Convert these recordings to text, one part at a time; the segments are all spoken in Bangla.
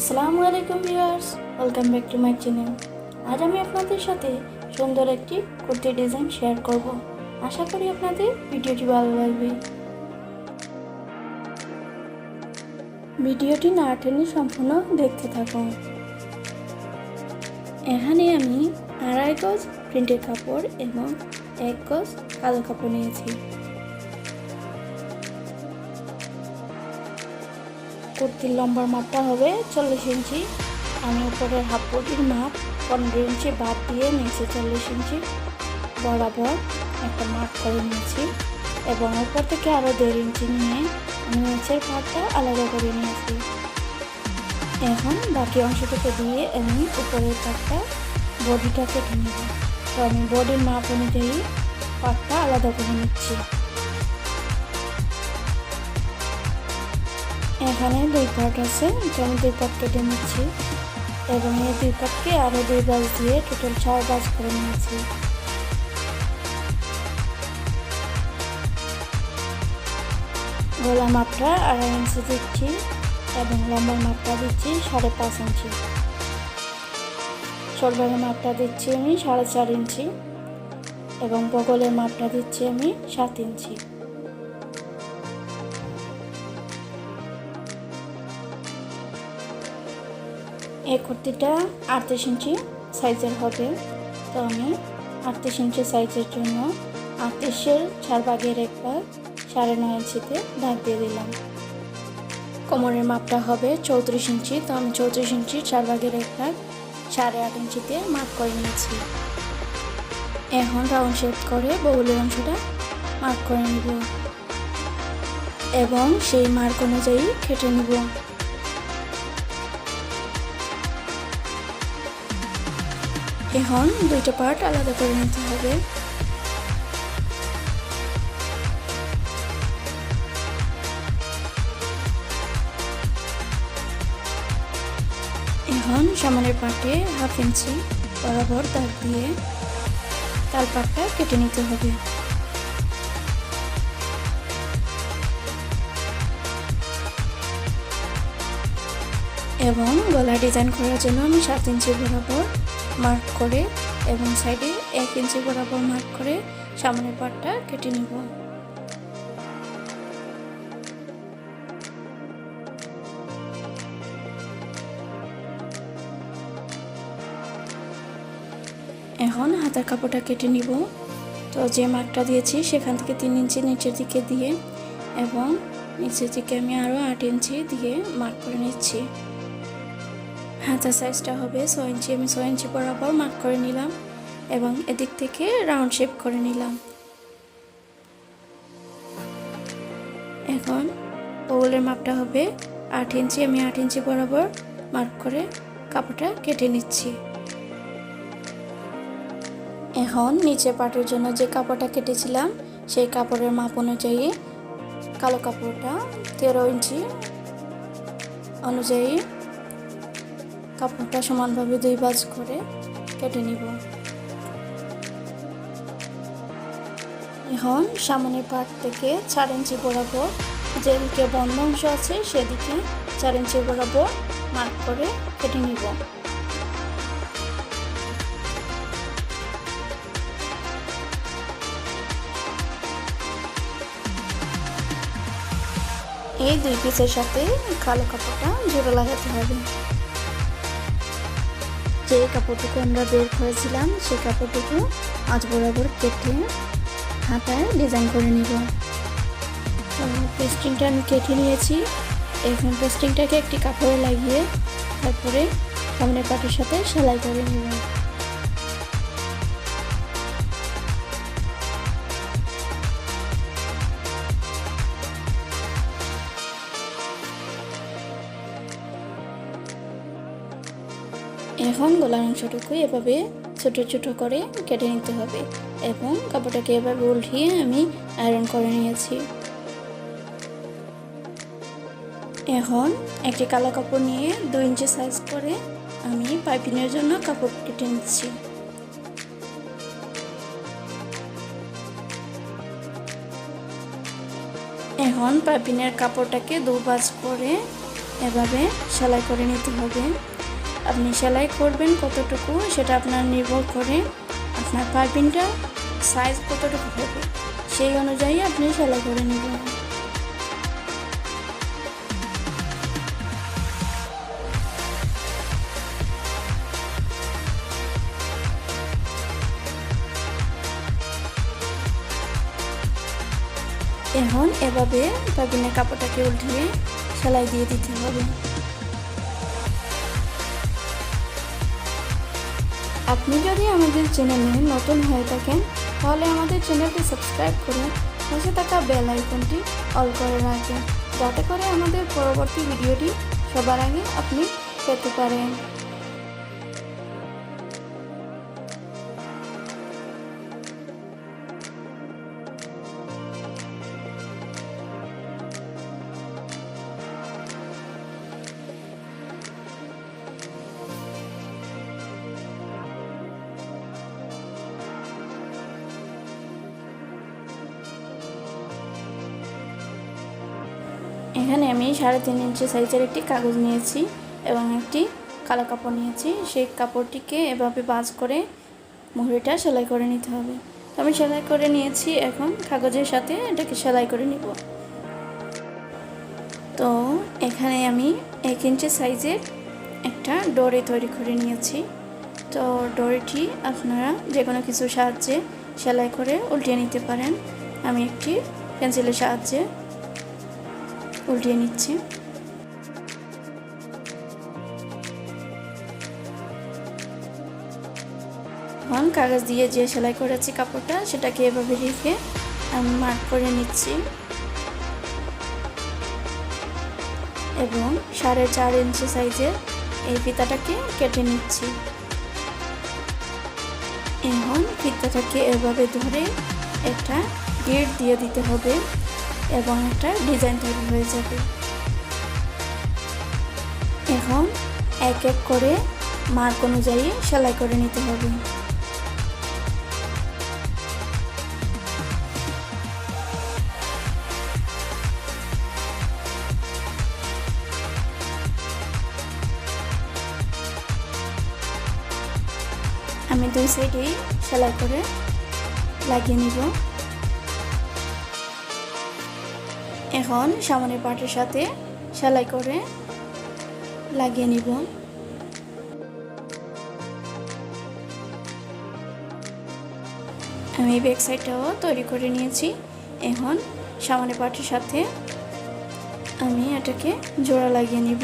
আসসালামু আলাইকুম viewers, welcome back to my channel. আজ আমি আপনাদের সাথে সুন্দর একটি কুর্তি ডিজাইন শেয়ার করব। আশা করি আপনাদের ভিডিওটি ভালো লাগবে। ভিডিওটি না টেনে সম্পূর্ণ দেখতে থাকুন। এখানে আমি আড়াই গজ প্রিন্টের কাপড় এবং এক গজ কালো কাপড় নিয়েছি। কুর্তির লম্বার মাপটা হবে চল্লিশ ইঞ্চি। আমি উপরের হাফ বডির মাপ, পনেরো ইঞ্চি বাদ দিয়ে নিচে চল্লিশ ইঞ্চি বরাবর একটা মাপ করে নিয়েছি। এবং উপর থেকে আরও দেড় ইঞ্চি নিয়ে আমি নিচের পাটটা আলাদা করে নিয়েছি। এখন বাকি অংশটুকু দিয়ে আমি উপরের পাটটা বডিটা কেটে নেব তো আমি বডির মাপ অনুযায়ী পাটটা আলাদা করে নিচ্ছি। এখানে দুই পার্ট আছে তো আমি দুই পার্ট কেটে নিচ্ছি। এবং এই দুই পার্টকে আরও দুই বাজ দিয়ে টোটাল চার বাজ করে নিয়েছি। গোলা মাপটা আড়াই ইঞ্চি দিচ্ছি এবং লম্বার মাপটা দিচ্ছি সাড়ে পাঁচ ইঞ্চি। শোল্ডারের মাপটা দিচ্ছি আমি সাড়ে চার ইঞ্চি এবং বগলের মাপটা দিচ্ছি আমি সাত ইঞ্চি। এই কুর্তিটা আটত্রিশ ইঞ্চি সাইজের হবে। তো আমি আটত্রিশ ইঞ্চি সাইজের জন্য আটত্রিশের চার ভাগের এক সাড়ে নয় ইঞ্চিতে দাগ দিয়ে দিলাম। কোমরের মাপটা হবে চৌত্রিশ ইঞ্চি। তো আমি চৌত্রিশ ইঞ্চি চার ভাগের এক ভাগ সাড়ে আট ইঞ্চিতে মাপ করে নিয়েছি। এখন রাউন্ড শেপ করে বউলের অংশটা মার্ক করে নিব। এবং সেই মার্ক অনুযায়ী কেটে নিব। এখন দুইটা পার্ট আলাদা করে নিতে হবে। এখন সামনের পার্টে হাফ ইঞ্চি বরাবর দাগ দিয়ে তাল পাটটা কেটে নিতে হবে। এবং গলা ডিজাইন করার জন্য আমি সাত ইঞ্চি বরাবর মার্ক করে এবং সাইডে এক ইঞ্চি বরাবর মার্ক করে সামনের পাটটা কেটে নিব। এখন হাতার কাপড়টা কেটে নিব। তো যে মার্কটা দিয়েছি সেখান থেকে তিন ইঞ্চি নিচের দিকে দিয়ে এবং নিচের দিকে আমি আরও আট ইঞ্চি দিয়ে মার্ক করে নিচ্ছি। হাতা সাইজটা হবে, ছয় ইঞ্চি আমি ছয় ইঞ্চি বরাবর মার্ক করে নিলাম এবং এদিক থেকে রাউন্ড শেপ করে নিলাম। এখন বউলের মাপটা হবে আট ইঞ্চি আমি আট ইঞ্চি বরাবর মার্ক করে কাপড়টা কেটে নিচ্ছি। এখন নিচে পাটের জন্য যে কাপড়টা কেটেছিলাম, সেই কাপড়ের মাপ অনুযায়ী কালো কাপড়টা তেরো ইঞ্চি অনুযায়ী কাপড়টা সমানভাবে দুই বাজ করে কেটে নিব। এখন সামনের পাট থেকে চার ইঞ্চি বরাবর যেদিকে বন্ধ অংশ আছে সেদিকে চার ইঞ্চি বরাবর মার্ক করে কেটে নিব। এই দুই পিসের সাথে কালো কাপড়টা জোড়া লাগাতে হবে। যে কাপড়টুকু আমরা বের করেছিলাম সেই কাপড়টুকু আজ বরাবর কেটে হাতায় ডিজাইন করে নিব। পেস্টিংটা আমি কেটে নিয়েছি। এখন পেস্টিংটাকে একটি কাপড়ে লাগিয়ে তারপরে সামনের পাটির সাথে সেলাই করে নিব। এখন গলার অংশটুকু এভাবে ছোট ছোট করে কেটে নিতে হবে এবং কাপড়টাকে এভাবে উল্টিয়ে আমি আয়রন করে নিয়েছি। এখন একটি কালো কাপড় নিয়ে দু ইঞ্চি সাইজ করে আমি পাইপিংয়ের জন্য কাপড় কেটে নিচ্ছি। এখন পাইপিনের কাপড়টাকে দু বাজ করে এভাবে সেলাই করে নিতে হবে। আপনি সেলাই করবেন কতটুকু সেটা আপনার নির্ভর করে আপনার পাইপিংটা সাইজ কতটুকু হবে। সেই অনুযায়ী আপনি সেলাই করে নেবেন। এখন এভাবে পাইপিনের কাপড়টাকে উল্টিয়ে সেলাই দিয়ে দিতে হবে। আপনি যদি আমাদের চ্যানেলে নতুন হয়ে থাকেন, তাহলে আমাদের চ্যানেলটি সাবস্ক্রাইব করে পাশে থাকা বেল আইকনটি অল করে রাখবেন যাতে করে আমাদের পরবর্তী ভিডিওটি সবার আগে আপনি পেতে পারেন। এখানে আমি সাড়ে তিন ইঞ্চি সাইজের একটি কাগজ নিয়েছি এবং একটি কালো কাপড় নিয়েছি। সেই কাপড়টিকে এভাবে বাজ করে মুহুরিটা সেলাই করে নিতে হবে। তো আমি সেলাই করে নিয়েছি, এখন কাগজের সাথে এটাকে সেলাই করে নিব। তো এখানে আমি এক ইঞ্চি সাইজের একটা ডোরি তৈরি করে নিয়েছি। তো ডোরিটি আপনারা যে কোনো কিছুর সাহায্যে সেলাই করে উল্টিয়ে নিতে পারেন। আমি একটি পেন্সিলের সাহায্যে উল্টিয়ে নিচ্ছি। এখন কাগজ দিয়ে যে সেলাই করেছি কাপড়টা, সেটাকে এভাবে রেখে আমি মার্ক করে নিচ্ছি। এবং সাড়ে চার ইঞ্চি সাইজের এই ফিতাটাকে কেটে নিচ্ছি। এখন ফিতাটাকে এভাবে ধরে একটা গেট দিয়ে দিতে হবে। এবং একটা ডিজাইন তৈরি হয়ে যাবে। এখন এক এক করে মার্ক অনুযায়ী সেলাই করে নিতে হবে। আমি দুই সাইডেই সেলাই করে লাগিয়ে নিব। এখন সামনের পাটের সাথে সেলাই করে লাগিয়ে নিব। আমি ব্যাক সাইডটাও তৈরি করে নিয়েছি। এখন সামনের পাটের সাথে আমি এটাকে জোড়া লাগিয়ে নিব।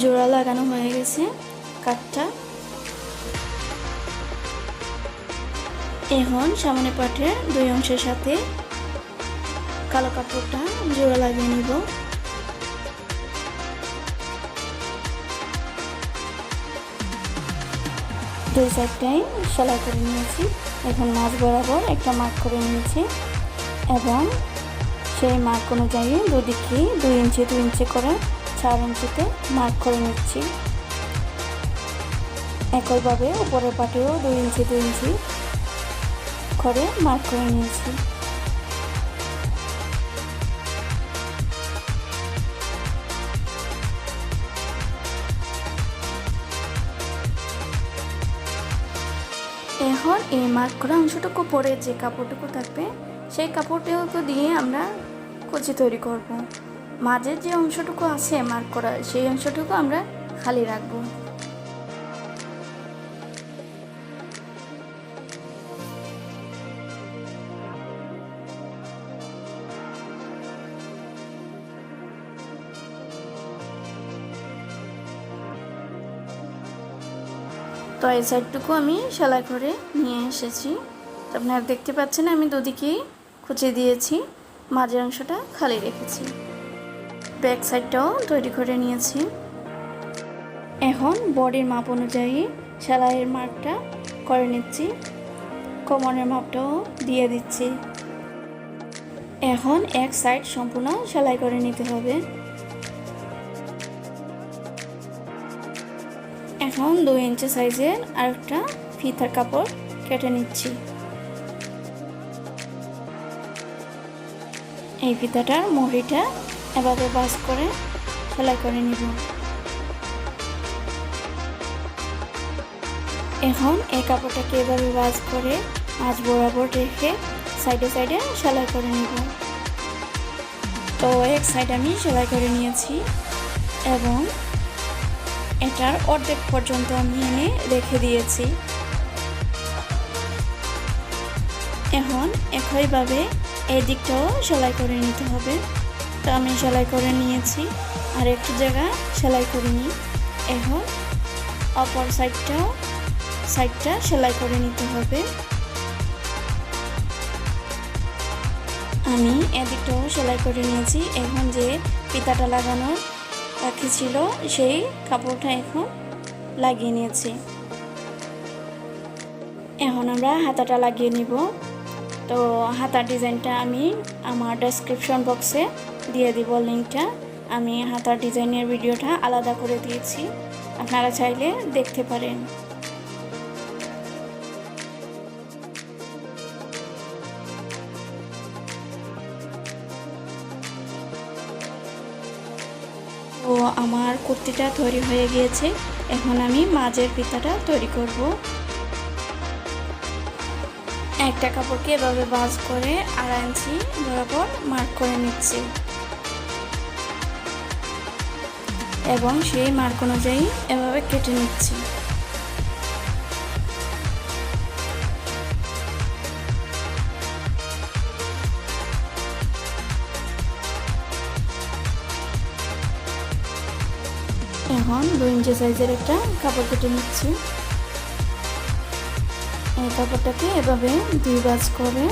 জোড়া লাগানো হয়ে গেছে কাঠটা। এখন সামনে পাটের দুই অংশের সাথে কালো কাপড়টা জোড়া লাগিয়ে নিব। দুই সাইডটাই সেলাই করে নিয়েছি। এখন মাছ বরাবর একটা মার্ক করে নিয়েছি এবং সেই মার্ক অনুযায়ী দুদিকে দুই ইঞ্চি দুই ইঞ্চি করে চার ইঞ্চিতে মার্ক করে নিচ্ছি। একইভাবে উপরের পাটেও দুই ইঞ্চি দুই ইঞ্চি করে মার্ক করে নিয়েছি। এখন এই মার্ক করা অংশটুকু পরে যে কাপড়টুকু থাকবে, সেই কাপড়টুকু দিয়ে আমরা কুচি তৈরি করব। মাঝের যে অংশটুকু আছে মার্ক করা, সেই অংশটুকু আমরা খালি রাখব। তো এই সাইডটুকু আমি সেলাই করে নিয়ে এসেছি। আপনারা দেখতে পাচ্ছেন আমি দুদিকেই কুচি দিয়েছি, মাঝের অংশটা খালি রেখেছি। ব্যাক সাইডটাও তৈরি করে নিয়েছি। এখন বডির মাপ অনুযায়ী সেলাইয়ের মাপটা করে নিচ্ছি। কোমরের মাপটাও দিয়ে দিচ্ছি। এখন এক সাইড সম্পূর্ণ সেলাই করে নিতে হবে। এখন দুই ইঞ্চি সাইজের আরেকটা ফিতার কাপড় কেটে নিচ্ছি। এই ফিতাটার মুড়িটা এভাবে বাস করে সেলাই করে নিব। এখন এই কাপড়টাকে এভাবে বাস করে মাছ বরাবর রেখে সাইডে সাইডে সেলাই করে নিব। তো এক সাইড আমি সেলাই করে নিয়েছি এবং এটার অর্ধেক পর্যন্ত আমি এনে রেখে দিয়েছি। এখন একইভাবে এই দিকটাও সেলাই করে নিতে হবে। তো আমি সেলাই করে নিয়েছি। আর একটু জায়গা সেলাই করে নিই এখন অপর সাইডটাও, সাইডটা সেলাই করে নিতে হবে। আমি এদিকটাও সেলাই করে নিয়েছি। এখন যে পিতাটা লাগানোর বাকি ছিল, সেই কাপড়টা এখন লাগিয়ে নিয়েছি। এখন আমরা হাতাটা লাগিয়ে নিব। তো হাতার ডিজাইনটা আমি আমার ডেসক্রিপশন বক্সে দিয়ে দিব লিঙ্কটা আমি হাতার ডিজাইনের ভিডিওটা আলাদা করে দিয়েছি। আপনারা চাইলে দেখতে পারেন। কুর্তিটা তৈরি হয়ে গিয়েছে। এখন আমি মাঝের পিতাটা তৈরি করব। একটা কাপড়কে এভাবে বাজ করে আড়াই ইঞ্চি বরাবর মার্ক করে নিচ্ছি। এবং সেই মার্ক অনুযায়ী এভাবে কেটে নিচ্ছি। এখন দু ইঞ্চি সাইজের একটা কাপড় কেটে নিচ্ছি। এই কাপড়টাকে এভাবে দুই বাজ করে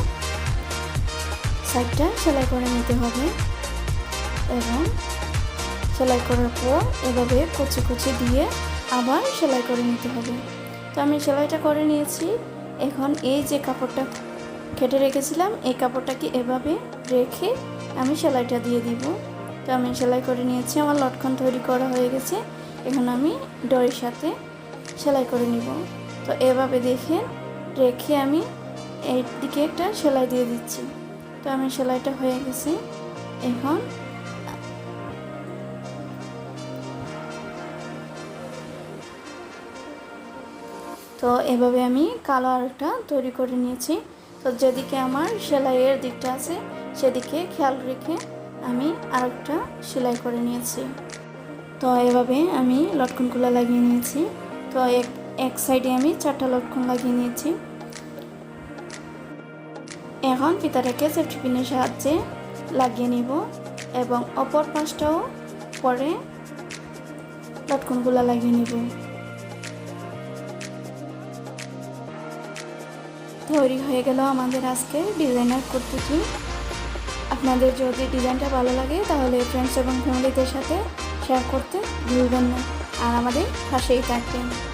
সাইডটা সেলাই করে নিতে হবে এবং সেলাই করার পর এভাবে কুচি কুচি দিয়ে আবার সেলাই করে নিতে হবে। তো আমি সেলাইটা করে নিয়েছি। এখন এই যে কাপড়টা কেটে রেখেছিলাম, এই কাপড়টাকে এভাবে রেখে আমি সেলাইটা দিয়ে দিব। তো আমি সেলাই করে নিয়েছি, আমার লটকন তৈরি করা হয়ে গেছে। এখন আমি ডয়ের সাথে সেলাই করে নিব। তো এভাবে দেখে রেখে আমি এই দিকে একটা সেলাই দিয়ে দিচ্ছি। তো আমি সেলাইটা হয়ে গেছে। এখন তো এভাবে আমি কালো আরেকটা তৈরি করে নিয়েছি। তো যেদিকে আমার সেলাইয়ের দিকটা আছে, সেদিকে খেয়াল রেখে আমি আরেকটা সেলাই করে নিয়েছি। তো এভাবে আমি লটকনগুলো লাগিয়ে নিয়েছি। তো এক এক সাইডে আমি চারটা লটকন লাগিয়ে নিয়েছি। এখন ফিতাটাকে সেফটি পিনের সাহায্যে লাগিয়ে নিব এবং অপর পাশটাও পরে লটকনগুলো লাগিয়ে নিব। তৈরি হয়ে গেল আমাদের আজকে ডিজাইনার কুর্তিটি। আপনাদের যদি ডিজাইনটা ভালো লাগে, তাহলে ফ্রেন্ডস এবং ফ্যামিলিদের সাথে শেয়ার করতে ভুলবেন না। আর আমাদের পাশেই থাকবেন।